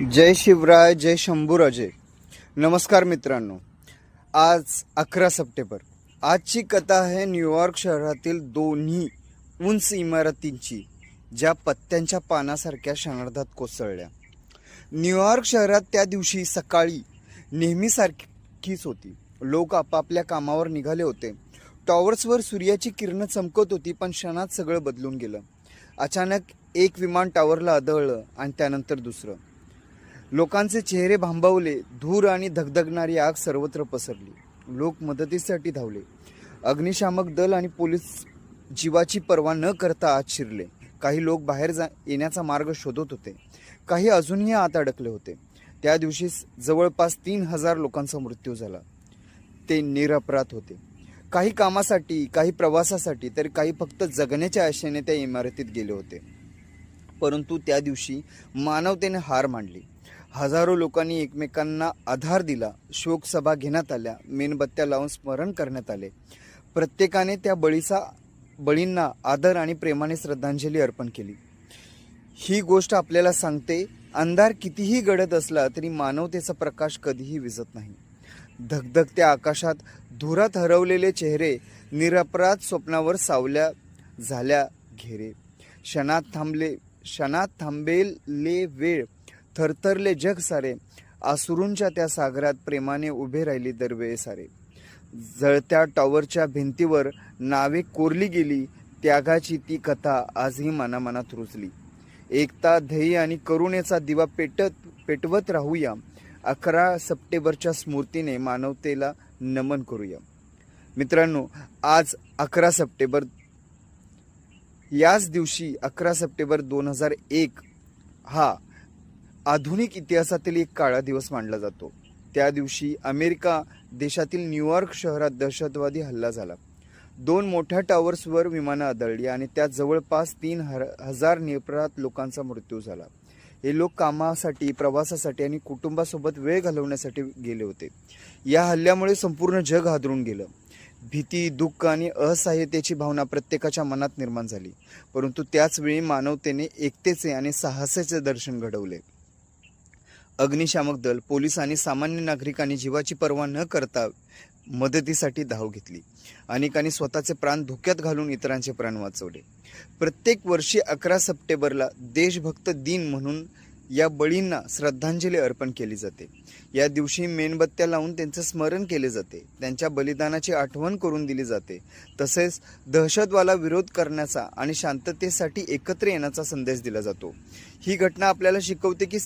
जय शिवराय जय शंभूराजे नमस्कार मित्रांनो. आज अकरा सप्टेंबर. आजची कथा आहे न्यूयॉर्क शहरातील दोन्ही उंच इमारतींची ज्या पत्त्यांच्या पानासारख्या क्षणार्धात कोसळल्या. न्यूयॉर्क शहरात त्या दिवशी सकाळी नेहमीसारखीच होती. लोक आपापल्या कामावर निघाले होते. टॉवर्सवर सूर्याची किरणं चमकत होती पण क्षणात सगळं बदलून गेलं. अचानक एक विमान टॉवरला आदळलं आणि त्यानंतर दुसरं. लोकांचे चेहरे भांबवले धूर आणि धगधगणारी आग सर्वत्र पसरली. लोक मदतीसाठी धावले. अग्निशामक दल आणि पोलीस जीवाची पर्वा न करता आत शिरले. काही लोक बाहेर जा येण्याचा मार्ग शोधत होते. काही अजूनही आत अडकले होते. त्या दिवशी जवळपास तीन हजार लोकांचा मृत्यू झाला. ते निरपराध होते. काही कामासाठी काही प्रवासासाठी तर काही फक्त जगण्याच्या आशेने त्या इमारतीत गेले होते. परंतु त्या दिवशी मानवतेने हार मांडली हजारो लोकांनी एकमेकांना आधार दिला शोकसभा घेण्यात आल्या मेणबत्त्या लावून स्मरण करण्यात आले. प्रत्येकाने त्या बळीचा बळींना आदर आणि प्रेमाने श्रद्धांजली अर्पण केली. ही गोष्ट आपल्याला सांगते अंधार कितीही गडद असला तरी मानवतेचा प्रकाश कधीही विझत नाही. धगधगत्या आकाशात धुरात हरवलेले चेहरे निरपराध स्वप्नावर सावल्या झाल्या घेरे. क्षणात थांबले क्षणात थांबेले वेळ थरथरले जग सारे आसुरूंच्या त्या सागरात प्रेमाने उभे राहिली दरवेळे सारे. जळत्या टॉवरच्या भिंतीवर नावे कोरली गेली त्यागाची ती कथा आजही मनामनात रुजली. एकता ध्येय आणि करुणेचा दिवा पेटत पेटवत राहूया. अकरा सप्टेंबरच्या स्मृतीने मानवतेला नमन करूया. मित्रांनो आज अकरा सप्टेंबर याच दिवशी अकरा सप्टेंबर दोन हजार एक हा आधुनिक इतिहासातील एक काळा दिवस मानला जातो. त्या दिवशी अमेरिका देशातील न्यूयॉर्क शहरात दहशतवादी हल्ला झाला. दोन मोठ्या टॉवर्सवर विमानं आदळली आणि त्यात जवळपास तीन हर हजार निरपराध लोकांचा मृत्यू झाला. हे लोक कामासाठी प्रवासासाठी आणि कुटुंबासोबत वेळ घालवण्यासाठी गेले होते. या हल्ल्यामुळे संपूर्ण जग हादरून गेलं. भीती दुःख आणि असहाय्यतेची भावना प्रत्येकाच्या मनात निर्माण झाली. परंतु त्याच वेळी मानवतेने एकतेचे आणि साहसाचे दर्शन घडवले. अग्निशामक दल पोलीस आणि सामान्य नागरिकांनी जीवाची पर्वा न करता मदतीसाठी धाव घेतली. अनेकांनी स्वतःचे प्राण धोक्यात घालून इतरांचे प्राण वाचवले. प्रत्येक वर्षी अकरा सप्टेंबरला देशभक्त दिन म्हणून या बळींना श्रद्धांजली अर्पण केली जाते. या दिवशी मेणबत्त्या लावून त्यांचं स्मरण केले जाते. त्यांच्या बलिदानाची आठवण करून दिली जाते. तसेच दहशतवाला विरोध करण्याचा आणि शांततेसाठी एकत्र येण्याचा संदेश दिला जातो. ही घटना आपल्याला शिकवते की